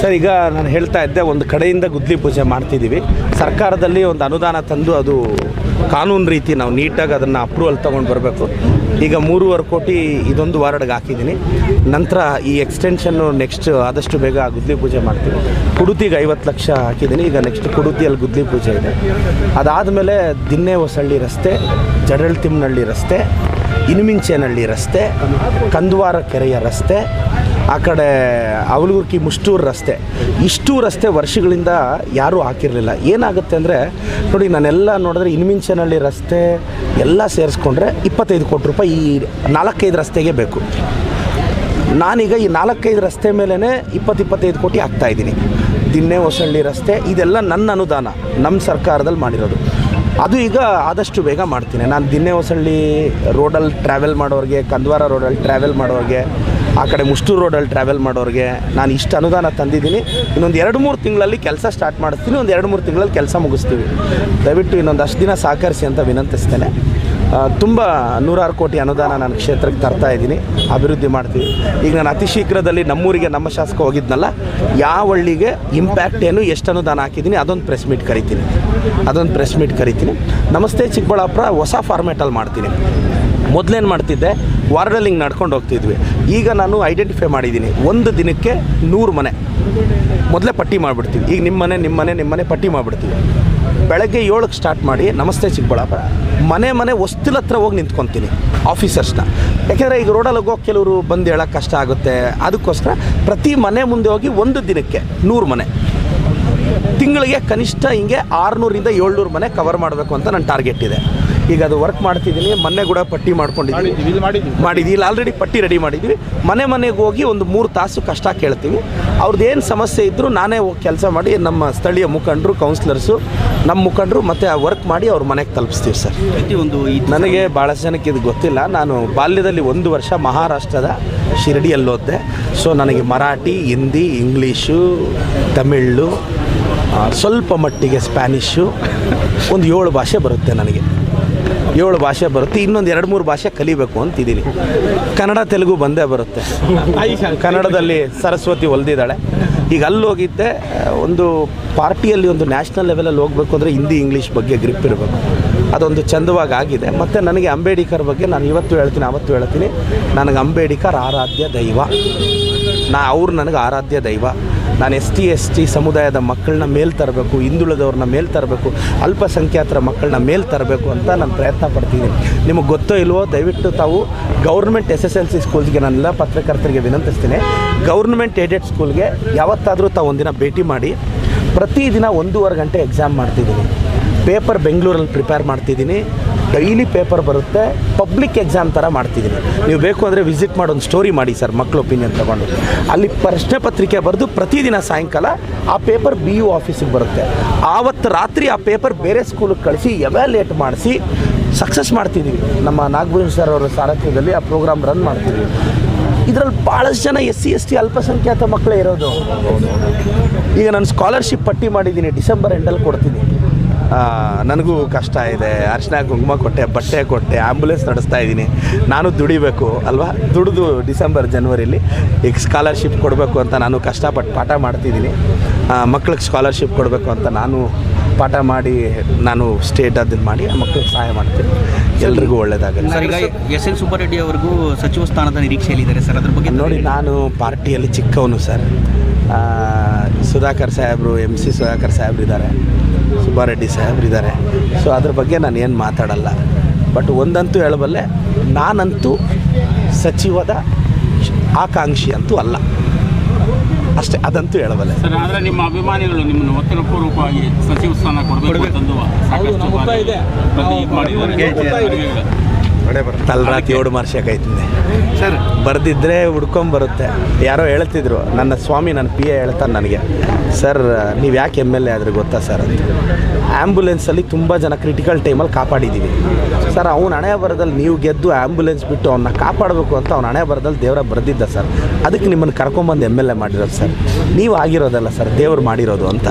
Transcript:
Sir, ಈಗ ನಾನು ಹೇಳ್ತಾ ಇದ್ದೆ, ಒಂದು ಕಡೆಯಿಂದ ಗುದ್ಲಿ ಪೂಜೆ ಮಾಡ್ತಿದ್ದೀವಿ ಸರ್ಕಾರದಲ್ಲಿ ಒಂದು ಅನುದಾನ ತಂದು ಅದು ಕಾನೂನು ರೀತಿ ನಾವು ನೀಟಾಗಿ ಅದನ್ನು ಅಪ್ರೂವಲ್ ತೊಗೊಂಡು ಬರಬೇಕು. ಈಗ ಮೂರುವರೆ ಕೋಟಿ ಇದೊಂದು ವಾರ್ಡ್ಗೆ ಹಾಕಿದ್ದೀನಿ. ನಂತರ ಈ ಎಕ್ಸ್ಟೆನ್ಷನ್ನು ನೆಕ್ಸ್ಟ್ ಆದಷ್ಟು ಬೇಗ ಗುದ್ಲಿ ಪೂಜೆ ಮಾಡ್ತೀವಿ. ಕುಡುತಿಗೆ ಐವತ್ತು ಲಕ್ಷ ಹಾಕಿದ್ದೀನಿ. ಈಗ ನೆಕ್ಸ್ಟ್ ಕುಡುತಿಯಲ್ಲಿ ಗುದ್ಲಿ ಪೂಜೆ ಇದೆ. ಅದಾದಮೇಲೆ ದಿನ್ನೆ ಹೊಸಳ್ಳಿ ರಸ್ತೆ ಜಡಳ್ತಿಮ್ನಹಳ್ಳಿ ರಸ್ತೆ ಇನುಮಿಂಚೇನಹಳ್ಳಿ ರಸ್ತೆ, ಕಂದ್ವಾರ ಕೆರೆಯ ರಸ್ತೆ ಆ ಕಡೆ ಅವಲಗುರ್ಕಿ ಮುಷ್ಟೂರು ರಸ್ತೆ. ಇಷ್ಟು ರಸ್ತೆ ವರ್ಷಗಳಿಂದ ಯಾರೂ ಹಾಕಿರಲಿಲ್ಲ. ಏನಾಗುತ್ತೆ ಅಂದರೆ, ನೋಡಿ ನಾನೆಲ್ಲ ನೋಡಿದ್ರೆ ಇನ್ಮಿಂಚನಹಳ್ಳಿ ರಸ್ತೆ ಎಲ್ಲ ಸೇರಿಸ್ಕೊಂಡ್ರೆ ಇಪ್ಪತ್ತೈದು ಕೋಟಿ ರೂಪಾಯಿ ಈ ನಾಲ್ಕೈದು ರಸ್ತೆಗೆ ಬೇಕು. ನಾನೀಗ ಈ ನಾಲ್ಕೈದು ರಸ್ತೆ ಮೇಲೇ ಇಪ್ಪತ್ತಿಪ್ಪತ್ತೈದು ಕೋಟಿ ಹಾಕ್ತಾಯಿದ್ದೀನಿ ದಿನ್ನೆ ಹೊಸಳ್ಳಿ ರಸ್ತೆ, ಇದೆಲ್ಲ ನನ್ನ ಅನುದಾನ, ನಮ್ಮ ಸರ್ಕಾರದಲ್ಲಿ ಮಾಡಿರೋದು. ಅದು ಈಗ ಆದಷ್ಟು ಬೇಗ ಮಾಡ್ತೀನಿ. ನಾನು ದಿನ್ನೆ ಹೊಸಳ್ಳಿ ರೋಡಲ್ಲಿ ಟ್ರಾವೆಲ್ ಮಾಡೋರಿಗೆ, ಕಂದ್ವಾರ ರೋಡಲ್ಲಿ ಟ್ರಾವೆಲ್ ಮಾಡೋರಿಗೆ, ಆ ಕಡೆ ಮುಷ್ಟೂರು ರೋಡಲ್ಲಿ ಟ್ರಾವೆಲ್ ಮಾಡೋರಿಗೆ ನಾನು ಇಷ್ಟು ಅನುದಾನ ತಂದಿದ್ದೀನಿ. ಇನ್ನೊಂದು ಎರಡು ಮೂರು ತಿಂಗಳಲ್ಲಿ ಕೆಲಸ ಸ್ಟಾರ್ಟ್ ಮಾಡಿಸ್ತೀನಿ. ಒಂದು ಎರಡು ಮೂರು ತಿಂಗಳಲ್ಲಿ ಕೆಲಸ ಮುಗಿಸ್ತೀವಿ. ದಯವಿಟ್ಟು ಇನ್ನೊಂದು ಅಷ್ಟು ದಿನ ಸಹಕರಿಸಿ ಅಂತ ವಿನಂತಿಸ್ತೇನೆ. ತುಂಬ ನೂರಾರು ಕೋಟಿ ಅನುದಾನ ನಾನು ಕ್ಷೇತ್ರಕ್ಕೆ ತರ್ತಾ ಇದ್ದೀನಿ. ಅಭಿವೃದ್ಧಿ ಮಾಡ್ತೀವಿ. ಈಗ ನಾನು ಅತಿ ಶೀಘ್ರದಲ್ಲಿ ನಮ್ಮೂರಿಗೆ, ನಮ್ಮ ಶಾಸಕ ಹೋಗಿದ್ನಲ್ಲ, ಯಾವ ಹಳ್ಳಿಗೆ ಇಂಪ್ಯಾಕ್ಟ್ ಏನು, ಎಷ್ಟು ಅನುದಾನ ಹಾಕಿದ್ದೀನಿ, ಅದೊಂದು ಪ್ರೆಸ್ ಮೀಟ್ ಕರಿತೀನಿ. ಅದೊಂದು ಪ್ರೆಸ್ ಮೀಟ್ ಕರಿತೀನಿ. ನಮಸ್ತೆ ಚಿಕ್ಕಬಳ್ಳಾಪುರ, ಹೊಸ ಫಾರ್ಮೇಟಲ್ಲಿ ಮಾಡ್ತೀನಿ. ಮೊದಲೇನು ಮಾಡ್ತಿದ್ದೆ ವಾರ್ಡಲ್ಲಿ ಹಿಂಗೆ ನಡ್ಕೊಂಡು ಹೋಗ್ತಿದ್ವಿ. ಈಗ ನಾನು ಐಡೆಂಟಿಫೈ ಮಾಡಿದ್ದೀನಿ, ಒಂದು ದಿನಕ್ಕೆ ನೂರು ಮನೆ. ಮೊದಲೇ ಪಟ್ಟಿ ಮಾಡಿಬಿಡ್ತೀವಿ ಈಗ ನಿಮ್ಮ ಮನೆ ನಿಮ್ಮ ಮನೆ ನಿಮ್ಮ ಮನೆ ಪಟ್ಟಿ ಮಾಡಿಬಿಡ್ತೀವಿ ಬೆಳಗ್ಗೆ ಏಳಕ್ಕೆ ಸ್ಟಾರ್ಟ್ ಮಾಡಿ, ನಮಸ್ತೆ ಚಿಕ್ಕಬಳ್ಳಾಪುರ, ಮನೆ ಮನೆ ಹೊಸ್ತಿಲ ಹತ್ರ ಹೋಗಿ ನಿಂತ್ಕೊತೀನಿ ಆಫೀಸರ್ಸ್ನ ಯಾಕೆಂದರೆ ಈಗ ರೋಡಲ್ಲಿ ಹೋಗೋ ಕೆಲವರು ಬಂದು ಹೇಳೋಕ್ಕೆ ಕಷ್ಟ ಆಗುತ್ತೆ. ಅದಕ್ಕೋಸ್ಕರ ಪ್ರತಿ ಮನೆ ಮುಂದೆ ಹೋಗಿ ಒಂದು ದಿನಕ್ಕೆ ನೂರು ಮನೆ. ತಿಂಗಳಿಗೆ ಕನಿಷ್ಠ ಹಿಂಗೆ ಆರುನೂರಿಂದ ಏಳ್ನೂರು ಮನೆ ಕವರ್ ಮಾಡಬೇಕು ಅಂತ ನನ್ನ ಟಾರ್ಗೆಟ್ ಇದೆ. ಈಗ ಅದು ವರ್ಕ್ ಮಾಡ್ತಿದ್ದೀನಿ ಮೊನ್ನೆ ಕೂಡ ಪಟ್ಟಿ ಮಾಡ್ಕೊಂಡಿದ್ದೀವಿ ಮಾಡಿದ್ವಿ ಇಲ್ಲಿ ಆಲ್ರೆಡಿ ಪಟ್ಟಿ ರೆಡಿ ಮಾಡಿದ್ವಿ. ಮನೆ ಮನೆಗೆ ಹೋಗಿ ಒಂದು ಮೂರು ತಾಸು ಕಷ್ಟ ಕೇಳ್ತೀವಿ. ಅವ್ರದ್ದು ಏನು ಸಮಸ್ಯೆ ಇದ್ದರೂ ನಾನೇ ಹೋಗಿ ಕೆಲಸ ಮಾಡಿ ನಮ್ಮ ಸ್ಥಳೀಯ ಮುಖಂಡರು ಕೌನ್ಸಿಲರ್ಸು ನಮ್ಮ ಮುಖಂಡರು ಮತ್ತು ಆ ವರ್ಕ್ ಮಾಡಿ ಅವ್ರ ಮನೆಗೆ ತಲುಪಿಸ್ತೀವಿ ಸರ್. ಒಂದು ನನಗೆ ಭಾಳಷ್ಟು ಜನಕ್ಕೆ ಇದು ಗೊತ್ತಿಲ್ಲ. ನಾನು ಬಾಲ್ಯದಲ್ಲಿ ಒಂದು ವರ್ಷ ಮಹಾರಾಷ್ಟ್ರದ ಶಿರಡಿಯಲ್ಲಿ ಓದಿದೆ ಸೊ ನನಗೆ ಮರಾಠಿ ಹಿಂದಿ ಇಂಗ್ಲೀಷು ತಮಿಳು ಸ್ವಲ್ಪ ಮಟ್ಟಿಗೆ ಸ್ಪ್ಯಾನಿಷು ಒಂದು ಏಳು ಭಾಷೆ ಬರುತ್ತೆ ನನಗೆ. ಏಳು ಭಾಷೆ ಬರುತ್ತೆ, ಇನ್ನೊಂದು ಎರಡು ಮೂರು ಭಾಷೆ ಕಲಿಬೇಕು ಅಂತಿದ್ದೀನಿ. ಕನ್ನಡ, ತೆಲುಗು ಬಂದೇ ಬರುತ್ತೆ. ಕನ್ನಡದಲ್ಲಿ ಸರಸ್ವತಿ ಹೊಲ್ದಿದ್ದಾಳೆ. ಈಗ ಅಲ್ಲಿ ಹೋಗಿದ್ದೆ, ಒಂದು ಪಾರ್ಟಿಯಲ್ಲಿ ಒಂದು ನ್ಯಾಷನಲ್ ಲೆವೆಲಲ್ಲಿ ಹೋಗಬೇಕು ಅಂದರೆ ಹಿಂದಿ, ಇಂಗ್ಲೀಷ್ ಬಗ್ಗೆ ಗ್ರಿಪ್ ಇರಬೇಕು. ಅದೊಂದು ಚಂದವಾಗಿ ಆಗಿದೆ. ಮತ್ತು ನನಗೆ ಅಂಬೇಡ್ಕರ್ ಬಗ್ಗೆ ನಾನು ಇವತ್ತು ಹೇಳ್ತೀನಿ ಅವತ್ತು ಹೇಳ್ತೀನಿ. ನನಗೆ ಅಂಬೇಡ್ಕರ್ ಆರಾಧ್ಯ ದೈವ. ನಾ, ಅವ್ರು ನನಗೆ ಆರಾಧ್ಯ ದೈವ. ನಾನು ಎಸ್ ಟಿ ಎಸ್ ಟಿ ಸಮುದಾಯದ ಮಕ್ಕಳನ್ನ ಮೇಲೆ ತರಬೇಕು, ಹಿಂದುಳಿದವ್ರನ್ನ ಮೇಲೆ ತರಬೇಕು, ಅಲ್ಪಸಂಖ್ಯಾತರ ಮಕ್ಕಳನ್ನ ಮೇಲೆ ತರಬೇಕು ಅಂತ ನಾನು ಪ್ರಯತ್ನ ಪಡ್ತಿದ್ದೀನಿ ನಿಮಗೆ ಗೊತ್ತೋ ಇಲ್ವೋ, ದಯವಿಟ್ಟು ತಾವು government S S L C ಸ್ಕೂಲ್ಸ್ಗೆ ನಾನೆಲ್ಲ ಪತ್ರಕರ್ತರಿಗೆ ವಿನಂತಿಸ್ತೀನಿ. ಗೌರ್ಮೆಂಟ್ ಏಡೆಡ್ ಸ್ಕೂಲ್ಗೆ ಯಾವತ್ತಾದರೂ ತಾವು ಒಂದಿನ ಭೇಟಿ ಮಾಡಿ, ಪ್ರತಿದಿನ ಒಂದೂವರೆ ಗಂಟೆ ಎಕ್ಸಾಮ್ ಮಾಡ್ತಿದ್ದೀನಿ. ಪೇಪರ್ ಬೆಂಗಳೂರಲ್ಲಿ ಪ್ರಿಪೇರ್ ಮಾಡ್ತಿದ್ದೀನಿ. ಡೈಲಿ ಪೇಪರ್ ಬರುತ್ತೆ, ಪಬ್ಲಿಕ್ ಎಕ್ಸಾಮ್ ಥರ ಮಾಡ್ತಿದ್ದೀನಿ. ನೀವು ಬೇಕು ಅಂದರೆ ವಿಸಿಟ್ ಮಾಡಿ ಒಂದು ಸ್ಟೋರಿ ಮಾಡಿ ಸರ್ ಮಕ್ಕಳು ಒಪಿನಿಯನ್ ತೊಗೊಂಡು. ಅಲ್ಲಿ ಪ್ರಶ್ನೆ ಪತ್ರಿಕೆ ಬರೆದು ಪ್ರತಿದಿನ ಸಾಯಂಕಾಲ ಆ ಪೇಪರ್ ಬಿ ಯು ಆಫೀಸಿಗೆ ಬರುತ್ತೆ. ಆವತ್ತು ರಾತ್ರಿ ಆ ಪೇಪರ್ ಬೇರೆ ಸ್ಕೂಲಿಗೆ ಕಳಿಸಿ ಎವ್ಯಾಲ್ಯೂಯೇಟ್ ಮಾಡಿಸಿ ಸಕ್ಸಸ್ ಮಾಡ್ತಿದ್ದೀವಿ ನಮ್ಮ ನಾಗಭೂಷಣ್ ಸರ್ ಅವರ ಸಾರಥ್ಯದಲ್ಲಿ ಆ ಪ್ರೋಗ್ರಾಮ್ ರನ್ ಮಾಡ್ತೀವಿ ಇದರಲ್ಲಿ ಭಾಳಷ್ಟು ಜನ ಎಸ್ ಸಿ ಎಸ್ ಟಿ ಅಲ್ಪಸಂಖ್ಯಾತ ಮಕ್ಕಳೇ ಇರೋದು. ಈಗ ನಾನು ಸ್ಕಾಲರ್ಶಿಪ್ ಪಟ್ಟಿ ಮಾಡಿದ್ದೀನಿ, ಡಿಸೆಂಬರ್ ಎಂಡಲ್ಲಿ ಕೊಡ್ತೀನಿ. ನನಗೂ ಕಷ್ಟ ಇದೆ. ಅರ್ಶಿನ ಕುಂಕುಮ ಕೊಟ್ಟೆ ಬಟ್ಟೆ ಕೊಟ್ಟೆ ಆ್ಯಂಬುಲೆನ್ಸ್ ನಡೆಸ್ತಾ ಇದ್ದೀನಿ. ನಾನು ದುಡಿಬೇಕು ಅಲ್ವಾ? ದುಡಿದು ಡಿಸೆಂಬರ್ ಜನ್ವರಿಲಿ ಈಗ ಸ್ಕಾಲರ್ಶಿಪ್ ಕೊಡಬೇಕು ಅಂತ ನಾನು ಕಷ್ಟಪಟ್ಟು ಪಾಠ ಮಾಡ್ತಿದ್ದೀನಿ. ಮಕ್ಳಿಗೆ ಸ್ಕಾಲರ್ಶಿಪ್ ಕೊಡಬೇಕು ಅಂತ ನಾನು ಪಾಠ ಮಾಡಿ ನಾನು ಸ್ಟೇಟ್ ಅದನ್ನು ಮಾಡಿ ಆ ಮಕ್ಳಿಗೆ ಸಹಾಯ ಮಾಡ್ತೀನಿ. ಎಲ್ರಿಗೂ ಒಳ್ಳೆಯದಾಗಲಿ ಸರ್ ಈಗ ಎಸ್ ಎಲ್ ಸುಬ್ಬಾರೆಡ್ಡಿ ಅವ್ರಿಗೂ ಸಚಿವ ಸ್ಥಾನದ ನಿರೀಕ್ಷೆಯಲ್ಲಿದ್ದಾರೆ ಸರ್. ಅದ್ರ ಬಗ್ಗೆ ನೋಡಿ ನಾನು ಪಾರ್ಟಿಯಲ್ಲಿ ಚಿಕ್ಕವನು ಸರ್. ಸುಧಾಕರ್ ಸಾಹೇಬರು ಎಂ ಸಿ ಸುಧಾಕರ್ ಸಾಹೇಬ್ರು ಇದ್ದಾರೆ ಸುಬ್ಬಾರೆಡ್ಡಿ ಸಾಹೇಬ್ರು ಇದ್ದಾರೆ. ಸೊ ಅದ್ರ ಬಗ್ಗೆ ನಾನು ಏನು ಮಾತಾಡಲ್ಲ. ಬಟ್ ಒಂದಂತೂ ಹೇಳಬಲ್ಲೆ ನಾನಂತೂ ಸಚಿವದ ಆಕಾಂಕ್ಷಿ ಅಂತೂ ಅಲ್ಲ. ಅಷ್ಟೇ ಅದಂತೂ ಹೇಳಬಲ್ಲೆ. ಸರ್ ಆದ್ರೆ ನಿಮ್ಮ ಅಭಿಮಾನಿಗಳು ನಿಮ್ಮನ್ನು ಒತ್ತಡ ಪೂರ್ವಕವಾಗಿ ಸಚಿವ ಸ್ಥಾನ ಕೊಡಬೇಕು ಅಂತಂದು ಬರುತ್ತೆ. ತಲರಾತ್ರಿ ಏಳು ಮಾರ್ಷಕಾಯ್ತಿದೆ ಸರ್. ಬರೆದಿದ್ದರೆ ಹುಡ್ಕೊಂಬರುತ್ತೆ ಯಾರೋ ಹೇಳ್ತಿದ್ರು ನನ್ನ ಸ್ವಾಮಿ ನನ್ನ ಪಿ ಎ ಹೇಳ್ತಾನೆ ನನಗೆ. ಸರ್ ನೀವು ಯಾಕೆ ಎಂ ಎಲ್ ಎ ಆದ್ರೆ ಗೊತ್ತಾ ಸರ್ ಅಂತ. ಆ್ಯಂಬುಲೆನ್ಸಲ್ಲಿ ತುಂಬ ಜನ ಕ್ರಿಟಿಕಲ್ ಟೈಮಲ್ಲಿ ಕಾಪಾಡಿದ್ದೀವಿ ಸರ್ ಅವ್ನ ಹಣೆ ಬರದಲ್ಲಿ ನೀವು ಗೆದ್ದು ಆ್ಯಂಬುಲೆನ್ಸ್ ಬಿಟ್ಟು ಅವನ್ನ ಕಾಪಾಡಬೇಕು ಅಂತ ಅವ್ನ ಹಣೆ ಬರದಲ್ಲಿ ದೇವರ ಬರೆದಿದ್ದ ಸರ್. ಅದಕ್ಕೆ ನಿಮ್ಮನ್ನು ಕರ್ಕೊಂಬಂದು ಎಂ ಎಲ್ ಎ ಮಾಡಿರೋದು ಸರ್. ನೀವು ಆಗಿರೋದಲ್ಲ ಸರ್ ದೇವ್ರು ಮಾಡಿರೋದು ಅಂತ.